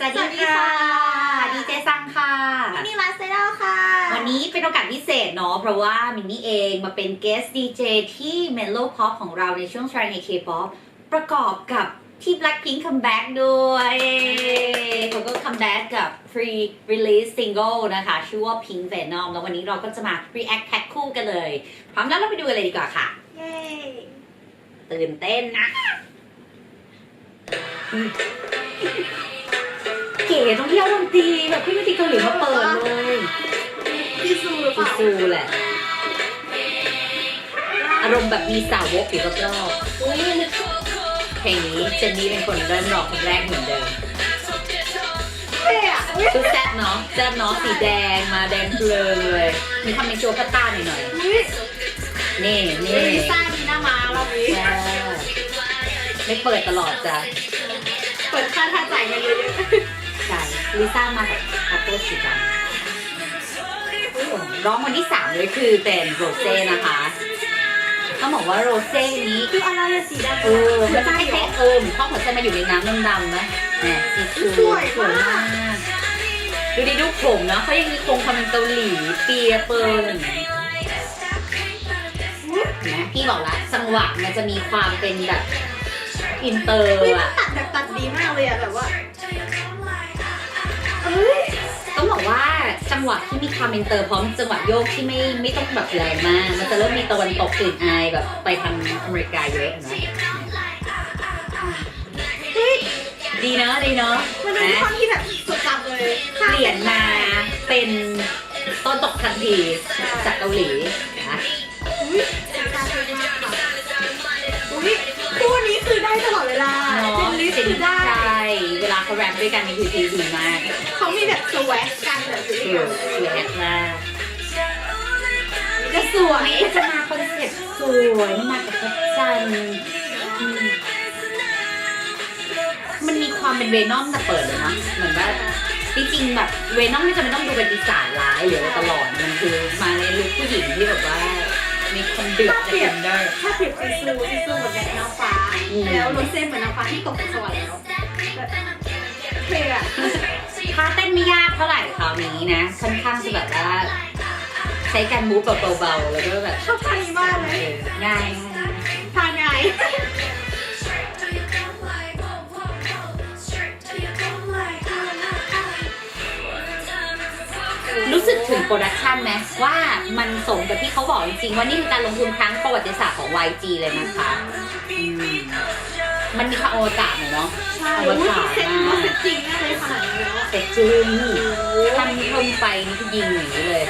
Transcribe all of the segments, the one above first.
สวัสดีค่ะ ดีเจซังค่ะมินี่ลาสเซดลค่ะ วันนี้เป็นโอกาสพิเศษเนาะ เพราะว่ามินนี่เองมาเป็น guest DJ ที่ Mellow Pop ของเราในช่วง Try ใน K-pop ประกอบกับที่ Blackpink comeback ด้วยเขาก็ comeback กับ free release single นะคะ ชื่อว่า Pink Venom แล้ววันนี้เราก็จะมา react แพ็คคู่กันเลย พร้อมแล้วเราไปดูกันเลยดีกว่าค่ะ เย้ตื่นเต้นนะ เก๋ตรงที่เอาดนตรีแบบพี่ดนตรีเกาหลีมาเปิดเลยพี่ซูหรือเปซูล่าซูแหละ อารมณ์แบบมีสาวกอยู่รอบๆอุ๊ยเพลงนี้เจนนี่เป็นคนเริ่มร้องคนแรกเหมือนเดิมเท่อะอุ๊ยชุดแซ่บเนาะแซ่บเนาะสีแดงมาแดงเพลอเลย มีความเป็นโจพัตตาหน่อยอุ๊ยๆนี่นี่ลิซ่าดีหน้ามาเราวิแซ่บไม่เปิดตลอดจ้ะ เปิดค่าท่าจ่ายมาเยอะใช่ ลิซ่ามากับอัปโปสีดำร้องวันที่สามเลยคือเป็นโรเซ่นะคะต้องบอกว่าโรเซ่นี้ๆคืออะไรอะสีดำเออมันจะให้แค่เออข้อหัวใจมาอยู่ในน้ำดำๆนะแหมสีสวยสวยมากดูดิดูผมนะเขายังมีคงความเป็นเกาหลีเปียเปิลนะพี่บอกแล้วจังหวะมันจะมีความเป็นแบบอินเตอร์อุ๊ยมันอะตัดแบบตัดดีมากเลยอะแบบว่าเอ้ย ต้องบอกว่าจังหวะที่มีความอินเตอร์พร้อมจังหวะโยกที่ไม่ไม่ต้องแบบแรงมาก มันจะเริ่มมีตะวันตกกลิ่นอายแบบไปทางอเมริกาเยอะนะเฮ้ยดีเนาะดีเนาะมันเป็นนะท่อนที่แบบสุดจัดเลยเปลี่ยนมาเป็นต้นตกทันทีจากเกาหลีนะ เวลาเขาแรปด้วยกันนี่คือดีมากเขามีแบบสวัสกันแบบอยู่คือด้วยสวยมากจะสวยวันนี้จะมาคอนเซ็ปต์สวยมากับพระจันทร์อืมมันมีความเป็นเวนอมแต่เปิดเลยนะเหมือนว่าจริงๆแบบเวนอมไม่จำเป็นต้องดูเป็นปีศาจร้ายหรืออะไรตลอดมันคือมาในลุคผู้หญิงที่แบบว่า มีความเดือดจากอินเนอร์ถ้าเปรียบซีซูซีซูเหมือนแบบนางฟ้าอืมแล้วโรเซ่เหมือนนางฟ้าที่ตกจากสวรรค์แล้ว แบบเท่อะท่าเต้นไม่ยากเท่าไหร่คราวนี้นะ ค่อนข้างจะแบบว่า ใช้การมูฟแบบเบาๆ แล้วก็แบบชอบท่านี้มากเลย ง่ายท่าไงรู้สึกถึงโปรดักชันไหมว่ามันสมกับที่เขาบอกจริงๆ ว่านี่คือการลงทุนครั้งประวัติศาสตร์ของ YG เลยนะคะ มมันมีความอวกาศหน่อยเนาะใช่อวอุ้ยกาศเซ็ตมาว่ากเซ็ตจริงมากเลยขนาดนี้แล้วอะแต่จริงทำทงไปนี่คือยิงอย่างนี้เลย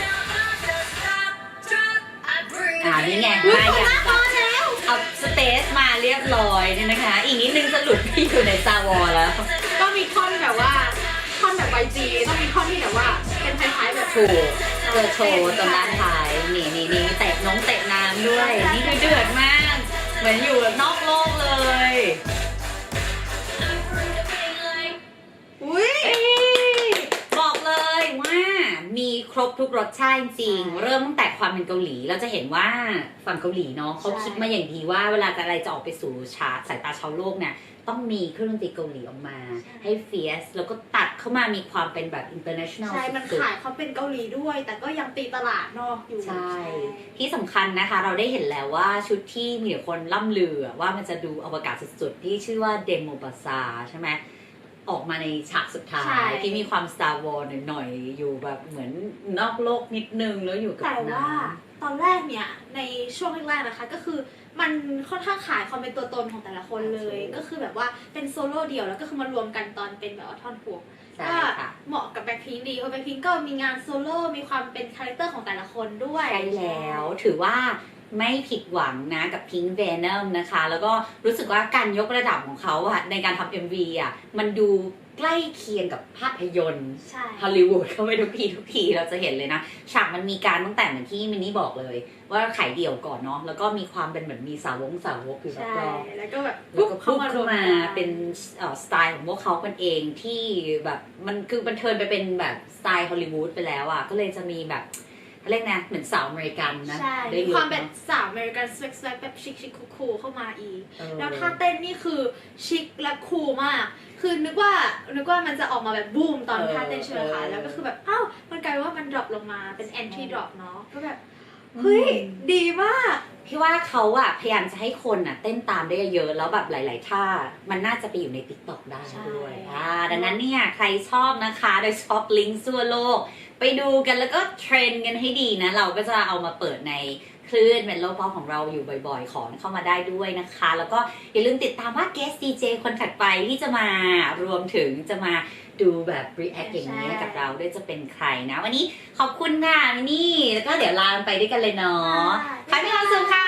อ่านี่ไงอุ้ยมาเปิดอย่างหน้าตอนแล้วเอาสเตจมาเรียบร้อยเนี่ยนะคะ อีกนิดนึงจะหลุดไปอยู่ในซาวอแล้ว ก็มีท่อนแบบว่าท่อนแบบไวจีต้องมีท่อนที่แบบว่าเป็นคล้ายๆแบบถูกเจอโชว์ตอนด้านท้ายนี่นี่นี่เตะน้องเตะน้ำด้วย นี่คือเดือดมาก เหมือนอยู่แบบนอกโลก กรสชาติจริง เริ่มตั้งแต่ความเป็นเกาหลีเราจะเห็นว่าฝั่งเกาหลีเนาะเขาคิดมาอย่างดีว่าเวลาอะไรจะออกไปสู่ชาสายตาชาวโลกเนี่ยต้องมีเครื่องดนตรีเกาหลีออกมา ให้เฟียสแล้วก็ตัดเข้ามามีความเป็นแบบ international ใช่ มันสุดๆขายเขาเป็นเกาหลีด้วย แต่ก็ยังตีตลาดนอกอยู่ ใช่ ที่สำคัญนะคะ เราได้เห็นแล้วว่าชุดที่มีแต่คนล่ำลือว่ามันจะดูอวกาศสุดๆ ที่ชื่อว่าเดโมบาซาใช่ไหม ออกมาในฉากสุดท้าย ที่มีความ Star Wars หน่อยๆอยู่แบบเหมือนนอกโลกนิดนึงแล้วอยู่กับแต่น้ว่าตอนแรกเนี่ยในช่วงแรกๆนะคะก็คือมันค่อนข้างขายความเป็นตัวตนของแต่ละคนเลย ก็คือแบบว่าเป็นโซโล่เดี่ยวแล้วก็คือมารวมกันตอนเป็นแบบว่าท่อนฮุกำใช่ก็ค่ะเหมาะกับแบ็คพิงดีเพราะแบ็คพิงก็มีงานโซโล่มีความเป็นคาแรคเตอร์ของแต่ละคนด้วยใช่แล้ว ถือว่า ไม่ผิดหวังนะกับ Pink Venom นะคะ แล้วก็รู้สึกว่าการยกระดับของเขาอะในการทำ MV อะมันดูใกล้เคียงกับภาพยนตร์ใช่ฮอลลีวูดเข้าไปทุกทีทุกทีเราจะเห็นเลยนะ ฉากมันมีการตั้งแต่เหมือนที่มินนี่บอกเลย ว่าขายเดี่ยวก่อนเนาะแล้วก็มีความเป็นเหมือนมีสาวงสาวกอยู่รใช่อบแล้วก็แบบๆแล้วก็เข้าพุ่งมารเข้าวมมากันเป็นเอ่อสไตล์ของพวกเขากันเองที่แบบมันคือมันเทิร์นไปเป็นแบบสไตล์ฮอลลีวูดไปแล้วอะก็เลยจะมีแบบแเรียกนะเหมือนสาวอเมริกันนะใช่ได้มีเยอะความเป็นเนอะ สาวอเมริกันสเวกสเวกแบบชิคชิคคูคูเข้ามาอีก เออ แล้วท่าเต้นนี่คือชิคและคูลมาก คือนึกว่านึกว่ามันจะออกมาแบบบูมตอนท่าเต้นใช่ไหมคะแล้วก็คือแบบอ้าวมันกลายว่ามันดรอปลงมาเป็น entry drop เนาะก็แบบเฮ้ยดีมาก พี่ว่าเขาอะพยายามจะให้คนอะเต้นตามได้เยอะๆแล้วแบบหลาย ๆ ท่า มันน่าจะไปอยู่ใน t ิ k t o k ได้ใช่ ด้วยอ่าดังนั้นเนี่ย ใครชอบนะคะ โดยเฉพาะลิงก์ทั่วโลก ไปดูกันแล้วก็เทรนกันให้ดีนะ เราก็จะเอามาเปิดในคลื่นเมโลพอของเราอยู่บ่อยๆ ขอเข้ามาได้ด้วยนะคะ แล้วก็อย่าลืมติดตามว่าเกสดีเจคนถัดไปที่จะมารวมถึงจะมาดูแบบ react อย่างนี้กับเราด้วยจะเป็นใครนะ วันนี้ขอบคุณค่ะมินนี่ แล้วก็เดี๋ยวลาไปด้วยกันเลยเนาะขอให้มีความสุขค่ะ